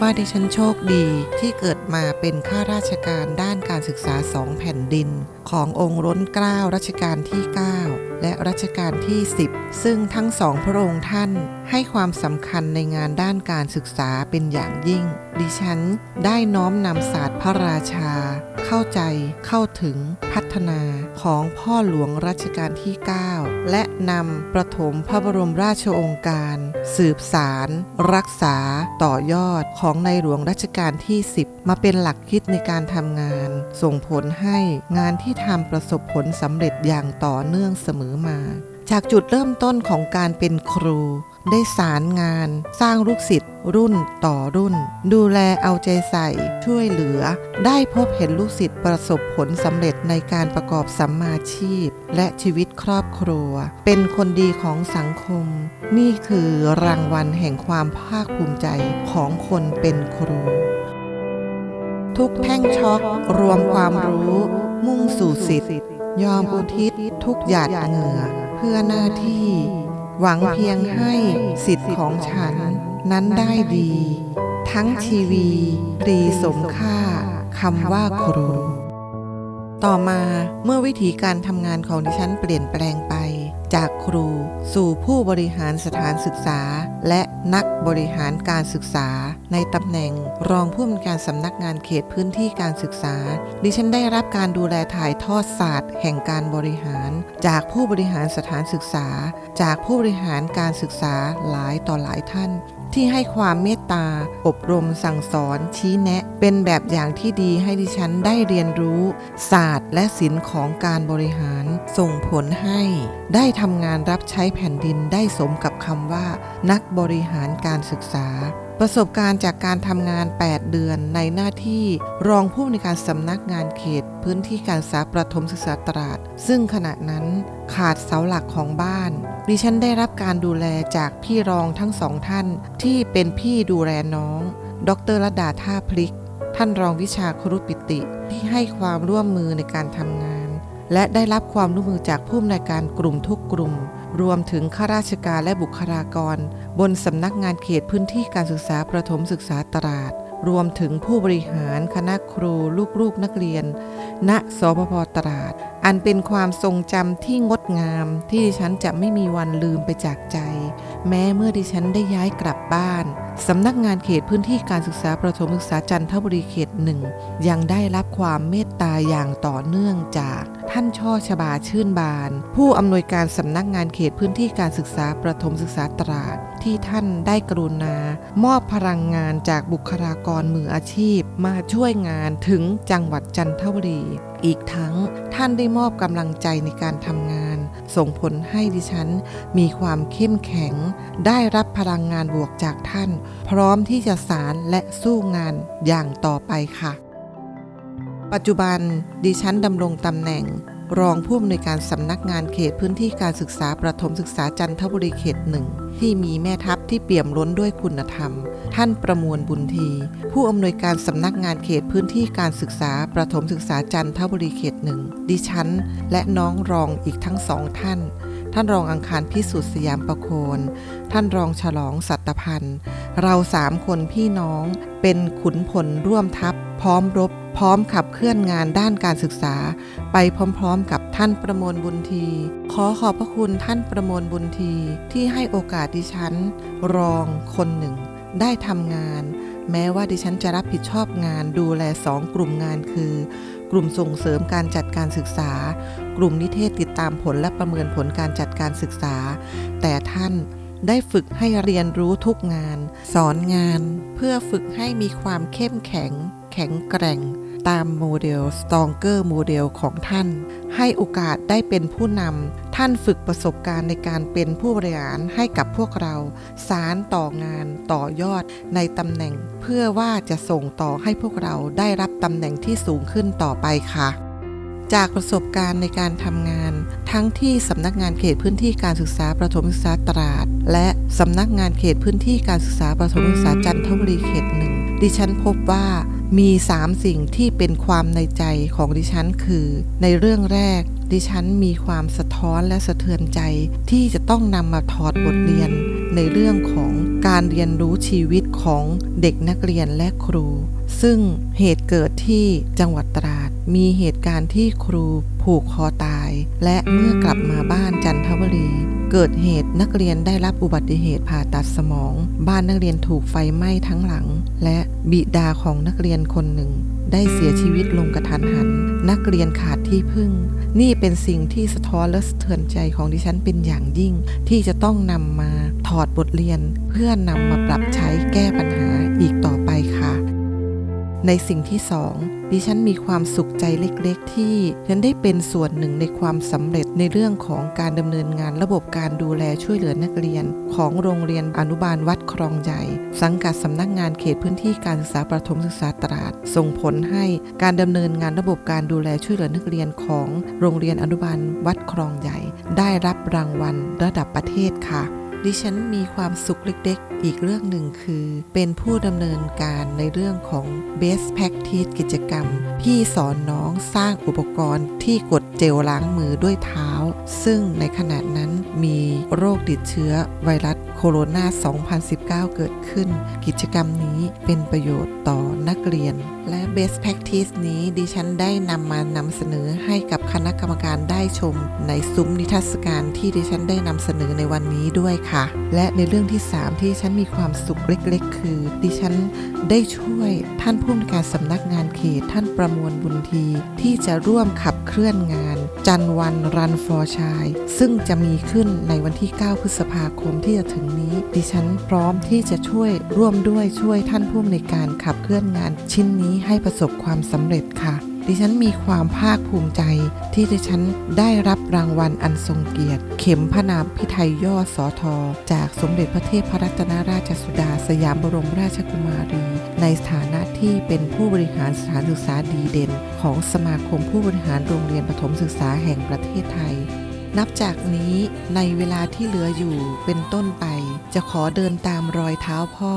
ว่าดิฉันโชคดีที่เกิดมาเป็นข้าราชการด้านการศึกษาสองแผ่นดิน ขององค์ร้นเกล้ารัชกาลที่ 9 และรัชกาลที่ 10 ซึ่งทั้งสองพระองค์ท่านให้ความสำคัญในงานด้านการศึกษาเป็นอย่างยิ่ง ดิฉันได้น้อมนำศาสตร์พระราชา เข้าใจเข้าถึงพัฒนาของพ่อหลวงรัชกาลที่ 9 และนำประถมพระบรมราชโองการ สืบสาร รักษาต่อยอดของในหลวงรัชกาลที่ 10 มาเป็นหลักคิดในการทำงาน ส่งผลให้งานที่ทำประสบผลสำเร็จอย่างต่อเนื่องเสมอมา จากจุดเริ่มต้นของการเป็นครู ได้สารงาน สร้างลูกศิษย์รุ่นต่อรุ่น ดูแลเอาใจใส่ช่วยเหลือ ได้พบเห็นลูกศิษย์ประสบผลสำเร็จในการประกอบสัมมาชีพ และชีวิตครอบครัว เป็นคนดีของสังคม นี่คือรางวัลแห่งความภาคภูมิใจของคนเป็นครู ทุกแท่งช็อกรวมความรู้ มุ่งสู่สิทธิ์ยอมอุทิศทุกหยาดเหงื่อเพื่อหน้าที่ หวังเพียงให้สิทธิ์ของฉันนั้นได้ดี ทั้งชีวีตรีสมค่าคำว่าครู ต่อมาเมื่อวิธีการทำงานของดิฉันเปลี่ยนแปลงไป จากครูสู่ผู้บริหารสถานศึกษา และนักบริหารการศึกษา ในตำแหน่งรองผู้อำนวยการสำนักงานเขตพื้นที่การศึกษา ดิฉันได้รับการดูแลถ่ายทอดศาสตร์แห่งการบริหาร จากผู้บริหารสถานศึกษา จากผู้บริหารการศึกษาหลายต่อหลายท่าน ที่ให้ความเมตตา อบรมสั่งสอน ชี้แนะ เป็นแบบอย่างที่ดีให้ดิฉันได้เรียนรู้ ศาสตร์และศิลป์ของการบริหาร ส่งผลให้ ได้ทำงานรับใช้แผ่นดินได้สมกับคำว่า นักบริหารการศึกษาประสบการณ์จากการทำงาน 8 เดือนในหน้าที่รองผู้ในวยการสำนักงานเขต พื้นที่การศึกษาประถมศึกษาตราด ซึ่งขณะนั้นขาดเสาหลักของบ้าน ดิฉันได้รับการดูแลจากพี่รองทั้งสองท่าน ที่เป็นพี่ดูแลน้อง ดรระดาท่าพลิก ท่านรองวิชาครุปิติ ที่ให้ความร่วมมือในการทำงาน และได้รับความร่วมมือจากผู้อำนวยการกลุ่มทุกกลุ่ม รวมถึงข้าราชการและบุคลากร บนสำนักงานเขตพื้นที่การศึกษาประถมศึกษาตราด รวมถึงผู้บริหารคณะครูลูกๆนักเรียน ณสพพตราด อันเป็นความทรงจำที่งดงาม ที่ดิฉันจะไม่มีวันลืมไปจากใจ แม้เมื่อดิฉันได้ย้ายกลับบ้านสำนักงานเขตพื้นที่การศึกษาประถมศึกษาจันทบุรีเขตหนึ่งยังได้รับความเมตตาอย่างต่อเนื่องจาก ท่านช่อชบาชื่นบาน ผู้อำนวยการสำนักงานเขตพื้นที่การศึกษาประถมศึกษาตราด ที่ท่านได้กรุณา มอบพลังงานจากบุคลากรมืออาชีพ มาช่วยงานถึงจังหวัดจันทบุรี อีกทั้งท่านได้มอบกำลังใจในการทำงาน ส่งผลให้ดิฉัน มีความเข้มแข็ง ได้รับพลังงานบวกจากท่าน พร้อมที่จะสารและสู้งานอย่างต่อไปค่ะ ปัจจุบันดิฉันดำรงตำแหน่ง รองผู้อำนวยการสำนักงานเขตพื้นที่การศึกษาประถมศึกษาจันทบุรีเขตหนึ่งที่มีแม่ทัพที่เปี่ยมล้นด้วยคุณธรรม ท่านประมวลบุญที ผู้อำนวยการสำนักงานเขตพื้นที่การศึกษาประถมศึกษาจันทบุรีเขตหนึ่งดิฉัน และน้องรองอีกทั้งสองท่าน ท่านรองอังคารพิสุทธิ์สยามประโคน ท่านรองฉลองสัตพันธ์เราสามคนพี่น้องเป็นขุนพลร่วมทัพพร้อมรบ พร้อมขับเคลื่อนงานด้านการศึกษา ไปพร้อมๆ กับท่านประมวลบุญที ขอขอบพระคุณท่านประมวลบุญทีที่ให้โอกาสดิฉัน รองคนหนึ่ง ได้ทำงาน แม้ว่าดิฉันจะรับผิดชอบงานดูแลสองกลุ่มงานคือ กลุ่มส่งเสริมการจัดการศึกษา กลุ่มนิเทศติดตามผลและประเมินผลการจัดการศึกษา แต่ท่านได้ฝึกให้เรียนรู้ทุกงาน สอนงาน เพื่อฝึกให้มีความเข้มแข็ง แข็งแกร่ง ตามโมเดล Stronger โมเดลของท่าน ให้โอกาสได้เป็นผู้นำท่านฝึกประสบการณ์ในการเป็นผู้บริหารให้กับพวกเราสารต่องานต่อยอดในตำแหน่ง เพื่อว่าจะส่งต่อให้พวกเราได้รับตำแหน่งที่สูงขึ้นต่อไปค่ะจากประสบการณ์ในการทำงาน ทั้งที่สำนักงานเขตพื้นที่การศึกษาประถมศึกษาตราด และสำนักงานเขตพื้นที่การศึกษาประถมศึกษาจันทบุรีเขตหนึ่งดิฉันพบว่า มี 3 สิ่งที่เป็นความในใจของดิฉันคือ ในเรื่องแรก ดิฉันมีความสะท้อนและสะเทือนใจ ที่จะต้องนำมาถอดบทเรียน ในเรื่องของการเรียนรู้ชีวิตของเด็กนักเรียนและครู ซึ่งเหตุเกิดที่จังหวัดตราด มีเหตุการณ์ที่ครูผูกคอตาย และเมื่อกลับมาบ้านจันทบุรี เกิดเหตุนักเรียนได้รับอุบัติเหตุผ่าตัดสมอง บ้านนักเรียนถูกไฟไหม้ทั้งหลัง และบิดาของนักเรียนคนหนึ่ง ได้เสียชีวิตลงกระทันหัน นักเรียนขาดที่พึ่ง นี่เป็นสิ่งที่สะท้อนและสะเทือนใจของดิฉันเป็นอย่างยิ่ง ที่จะต้องนำมาถอดบทเรียน เพื่อนำมาปรับใช้แก้ปัญหาอีกต่อไปค่ะ ในสิ่งที่สองดิฉันมีความสุขใจเล็กๆ ที่ฉันได้เป็นส่วนหนึ่งในความสำเร็จในเรื่องของการดำเนินงานระบบการดูแลช่วยเหลือนักเรียน ของโรงเรียนอนุบาลวัดคลองใหญ่ สังกัดสำนักงานเขตพื้นที่การศึกษาประถมศึกษาตราด ส่งผลให้การดำเนินงานระบบการดูแลช่วยเหลือนักเรียนของโรงเรียนอนุบาลวัดคลองใหญ่ ได้รับรางวัลระดับประเทศค่ะ ดิฉันมีความสุขเล็กๆ อีกเรื่องหนึ่งคือ เป็นผู้ดำเนินการในเรื่องของ Best Practice กิจกรรม พี่สอนน้องสร้างอุปกรณ์ที่กดเจลล้างมือด้วยเท้า ซึ่งในขณะนั้นมีโรคติดเชื้อไวรัสโคโรนา2019 เกิดขึ้น กิจกรรมนี้เป็นประโยชน์ต่อนักเรียน และ Best Practice นี้ดิฉันได้นำมานำเสนอให้กับคณะกรรมการได้ชม ในซุ้มนิทรรศการที่ดิฉันได้นำเสนอในวันนี้ด้วยค่ะ และในเรื่องที่ 3 ที่ฉันมีความสุขเล็กๆ คือ ดิฉันได้ช่วยท่านผู้อำนวยการสำนักงานเขตท่านประมวลบุญทีที่จะร่วมขับเคลื่อนงาน จันวันรันฟอร์ชาย ซึ่งจะมีขึ้นในวันที่ 9 พฤษภาคมที่จะถึงนี้ ดิฉันพร้อมที่จะช่วยร่วมด้วยช่วยท่านผู้อำนวยการขับเคลื่อนงานชิ้นนี้ให้ประสบความสำเร็จค่ะ ดิฉันมีความภาคภูมิใจ ที่ดิฉันได้รับรางวัลอันทรงเกียรติ เข็มพระนามพิไทยย่อสอทอจากสมเด็จพระเทพรัตนราชสุดาสยามบรมราชกุมารี ในฐานะที่เป็นผู้บริหารสถานศึกษาดีเด่น ของสมาคมผู้บริหารโรงเรียนประถมศึกษาแห่งประเทศไทย นับจากนี้ในเวลาที่เหลืออยู่เป็นต้นไป จะขอเดินตามรอยเท้าพ่อ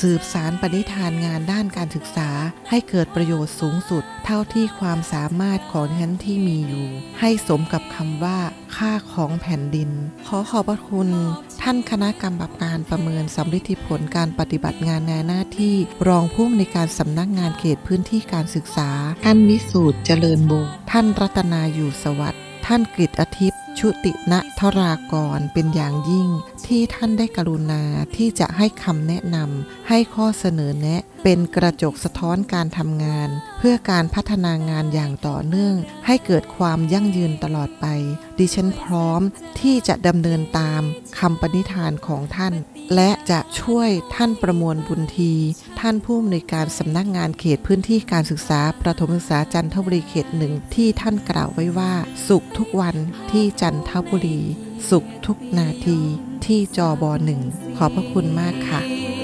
สืบสารปณิธานงานด้านการศึกษา ให้เกิดประโยชน์สูงสุด เท่าที่ความสามารถของฉันที่มีอยู่ ให้สมกับคำว่า ค่าของแผ่นดิน ขอขอบพระคุณ ท่านคณะกรรมการประเมินสำลิดผลการปฏิบัติงานในหน้าที่ รองผู้อำนวยการสำนักงานเขตพื้นที่การศึกษาท่านวิสูตรเจริญวงท่านรัตนาอยู่สวัสดิ์ ท่านกฤษอาทิตย์ชุติณทรากรเป็นอย่างยิ่งที่ท่านได้กรุณาที่จะให้คำแนะนำให้ข้อเสนอแนะ เป็นกระจกสะท้อนการทำงาน เพื่อการพัฒนางานอย่างต่อเนื่อง ให้เกิดความยั่งยืนตลอดไป ดิฉันพร้อมที่จะดำเนินตามคำปณิธานของท่าน และจะช่วยท่านประมวลบุญที ท่านผู้อำนวยการสำนักงานเขตพื้นที่การศึกษา ประถมศึกษาจันทบุรีเขตหนึ่งที่ท่านกล่าวไว้ว่า สุขทุกวันที่จันทบุรี สุขทุกนาทีที่จอบอหนึ่งขอบพระคุณมากค่ะ